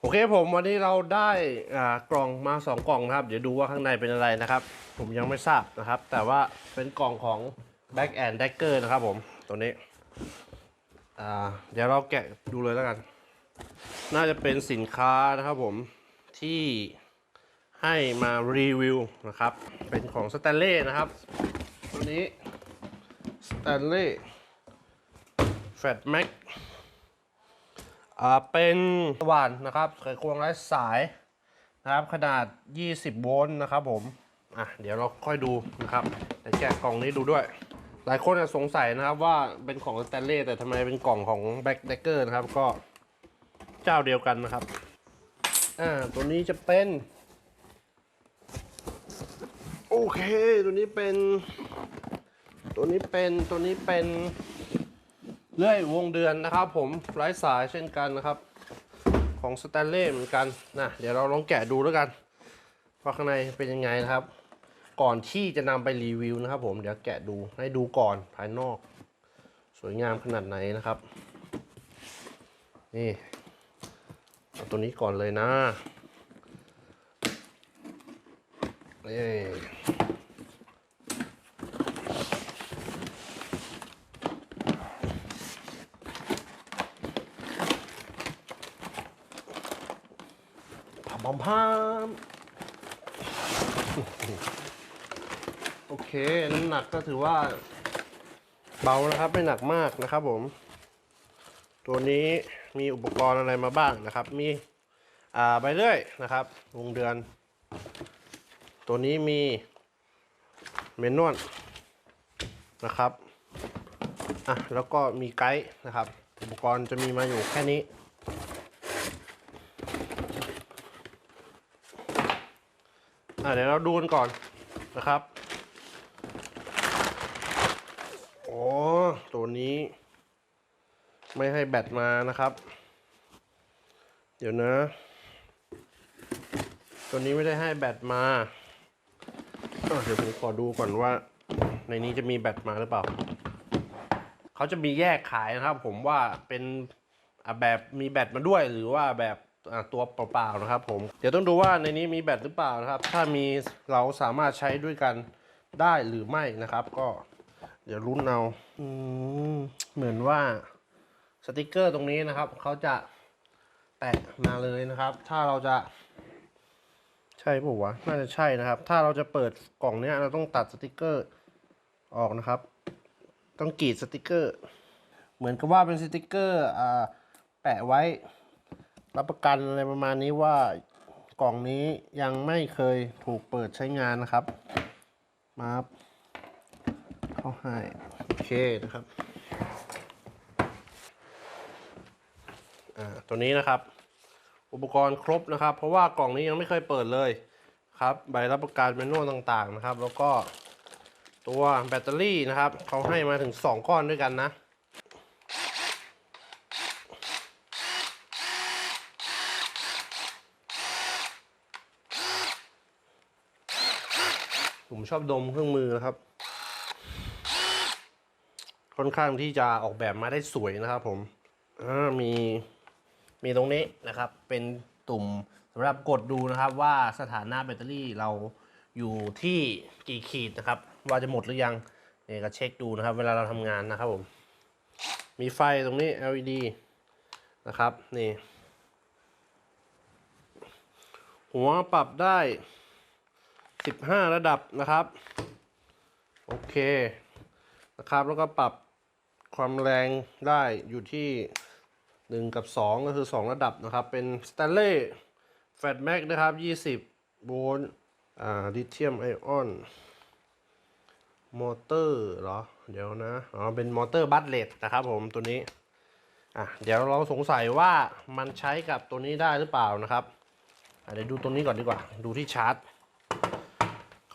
โอเคผมวันนี้เราได้กล่องมาสองกล่องนะครับ เดี๋ยวดูว่าข้างในเป็นอะไรนะครับ ผมยังไม่ทราบนะครับ แต่ว่าเป็นกล่องของ Back and Dagger นะครับผมตัวนี้เดี๋ยวเราแกะดูเลยแล้วกัน น่าจะเป็นสินค้านะครับผมที่ให้มารีวิวนะครับ เป็นของสแตนเล่นะครับ ตัวนี้สแตนเล่แฟตแม็ก เป็นสว่านนะครับไขควงไร้สายนะครับขนาด 20 โวลต์นะครับผมอะเดี๋ยวเราค่อยดูนะครับแต่แกะกล่องนี้ดูด้วย หลายคนอาจสงสัยนะครับว่าเป็นของสแตนเล่แต่ทำไมเป็นกล่องของแบ็กเดกเกอร์นะครับก็เจ้าเดียวกันนะครับอ่าตัวนี้จะเป็น โอเค ตัวนี้เป็น ตัวนี้เป็นตัวนี้เป็น เลื่อยวงเดือนนะครับ ผมไร้สายเช่นกันนะครับ ของสแตนเล่เหมือนกันนะเดี๋ยวเราลองแกะดูแล้วกันว่าข้างในเป็นยังไงนะครับ ก่อนที่จะนำไปรีวิวนะครับ ผมเดี๋ยวแกะดูให้ดูก่อนภายนอก สวยงามขนาดไหนนะครับ นี่เอาตัวนี้ก่อนเลยนะนี่ พามพามพามโอเคน้ำหนักก็ถือว่า เบานะครับไม่หนักมากนะครับผม ตัวนี้มีอุปกรณ์อะไรมาบ้างนะครับ มีอ่าใบเลื่อยนะครับ วงเดือน ตัวนี้มีเมนนวลนะครับอะแล้วก็มีไกด์นะครับ อุปกรณ์จะมีมาอยู่แค่นี้ อะเดี๋ยวเราดูกันก่อนนะครับ โอ้ตัวนี้ ไม่ให้แบตมานะครับ เดี๋ยวนะ ตัวนี้ไม่ได้ให้แบตมาเดี๋ยวผมขอดูก่อนว่า ในนี้จะมีแบตมาหรือเปล่า เขาจะมีแยกขายนะครับ ผมว่าเป็นแบบมีแบตมาด้วยหรือว่าแบบ ตัวเปล่าๆนะครับ ผม เดี๋ยวต้องดูว่าในนี้มีแบตหรือเปล่านะครับ ถ้ามีเราสามารถใช้ด้วยกันได้หรือไม่นะครับ ก็เดี๋ยวรุ้นเอาอืมเหมือนว่าสติกเกอร์ตรงนี้นะครับเขาจะแตะมาเลยนะครับ ถ้าเราจะใช่ป่าวะน่าจะใช่นะครับ ถ้าเราจะเปิดกล่องเนี้ยเราต้องตัดสติกเกอร์ออกนะครับ ต้องกรีดสติกเกอร์ เหมือนกับว่าเป็นสติกเกอร์อ่าแปะไว้ รับประกันอะไรประมาณนี้ว่ากล่องนี้ยังไม่เคยถูกเปิดใช้งานนะครับ มาครับเข้าให้โอเคนะครับตัวนี้นะครับ อุปกรณ์ครบนะครับ เพราะว่ากล่องนี้ยังไม่เคยเปิดเลยครับใบรับประกันเมนูต่างๆนะครับ แล้วก็ตัวแบตเตอรี่นะครับเขาให้มาถึง 2 ก้อนด้วยกันนะ ผมชอบดมเครื่องมือนะครับ ค่อนข้างที่จะออกแบบมาได้สวยนะครับ ผมมีมีตรงนี้นะครับ เป็นตุ่มสำหรับกดดูนะครับว่าสถานะแบตเตอรี่เราอยู่ที่กี่ขีดนะครับ ว่าจะหมดหรือยังเนี่ยก็เช็คดูนะครับ เวลาเราทำงานนะครับผม มีไฟตรงนี้ LED นะครับนี่หัวปรับได้ 15 ระดับนะครับ โอเคนะครับ แล้วก็ปรับความแรงได้อยู่ที่ 1 กับ 2 ก็คือ 2 ระดับนะครับ เป็นสแตนเล่แฟตแม็กนะครับ 20 โวลต์อ่าลิเธียมไอออนมอเตอร์เหรอ เดี๋ยวนะ อ๋อ เป็นมอเตอร์บัตเลตนะครับผมตัวนี้ อะ เดี๋ยวเราสงสัยว่ามันใช้กับตัวนี้ได้หรือเปล่านะครับเดี๋ยวดูตัวนี้ก่อนดีกว่า ดูที่ชาร์จ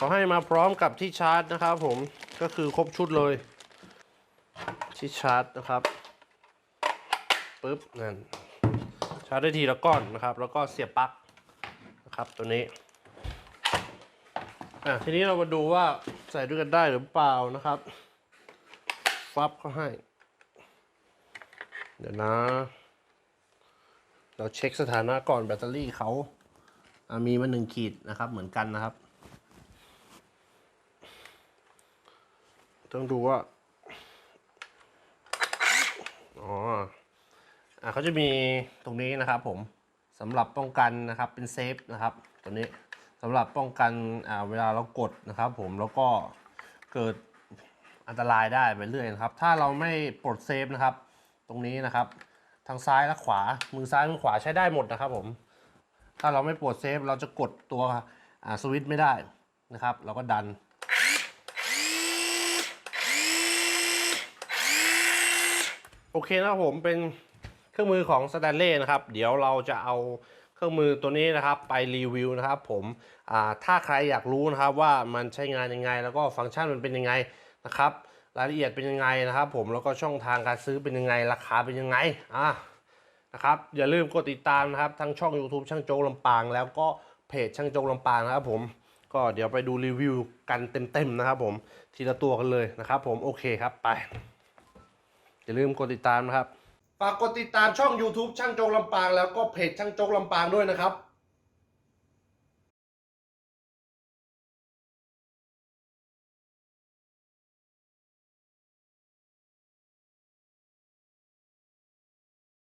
เขาให้มาพร้อมกับที่ชาร์จนะครับผมก็คือครบชุดเลย ที่ชาร์จนะครับปุ๊บนั่นชาร์จได้ทีละก้อนนะครับ แล้วก็เสียบปลั๊กนะครับตัวนี้อะทีนี้เรามาดูว่าใส่ด้วยกันได้หรือเปล่านะครับฟับเขาให้ เดี๋ยวนะ เราเช็คสถานะก่อนแบตเตอรี่เขาอามีมาหนึ่งขีดนะครับเหมือนกันนะครับ ต้องดูว่า อ๋ออ่าเขาจะมีตรงนี้นะครับผมสำหรับป้องกันนะครับเป็นเซฟนะครับตัวนี้สำหรับป้องกันอ่าเวลาเรากดนะครับผมแล้วก็เกิดอันตรายได้ไปเรื่อยนะครับ ถ้าเราไม่ปลดเซฟนะครับ ตรงนี้นะครับ ทางซ้ายและขวามือซ้ายมือขวาใช้ได้หมดนะครับผม ถ้าเราไม่ปลดเซฟเราจะกดตัวอ่าสวิตช์ไม่ได้นะครับ เราก็ดัน โอเคนะผมเป็นเครื่องมือของสแตนเล่นะครับ เดี๋ยวเราจะเอาเครื่องมือตัวนี้นะครับไปรีวิวนะครับ ผมถ้าใครอยากรู้นะครับว่ามันใช้งานยังไง แล้วก็ฟังก์ชันมันเป็นยังไงนะครับ รายละเอียดเป็นยังไงนะครับ ผมแล้วก็ช่องทางการซื้อเป็นยังไง ราคาเป็นยังไงอ่านะครับอย่าลืมกดติดตามนะครับทั้งช่อง YouTube ช่างโจกลำปาง แล้วก็เพจช่างโจกลำปางนะครับ ผมก็เดี๋ยวไปดูรีวิวกันเต็มๆนะครับ ผมทีละตัวกันเลยนะครับ ผมโอเคครับไป อย่าลืมกดติดตามนะครับ ฝากกดติดตามช่อง YouTube ช่างโจกลำปางแล้วก็เพจช่างโจกลำปางด้วยนะครับ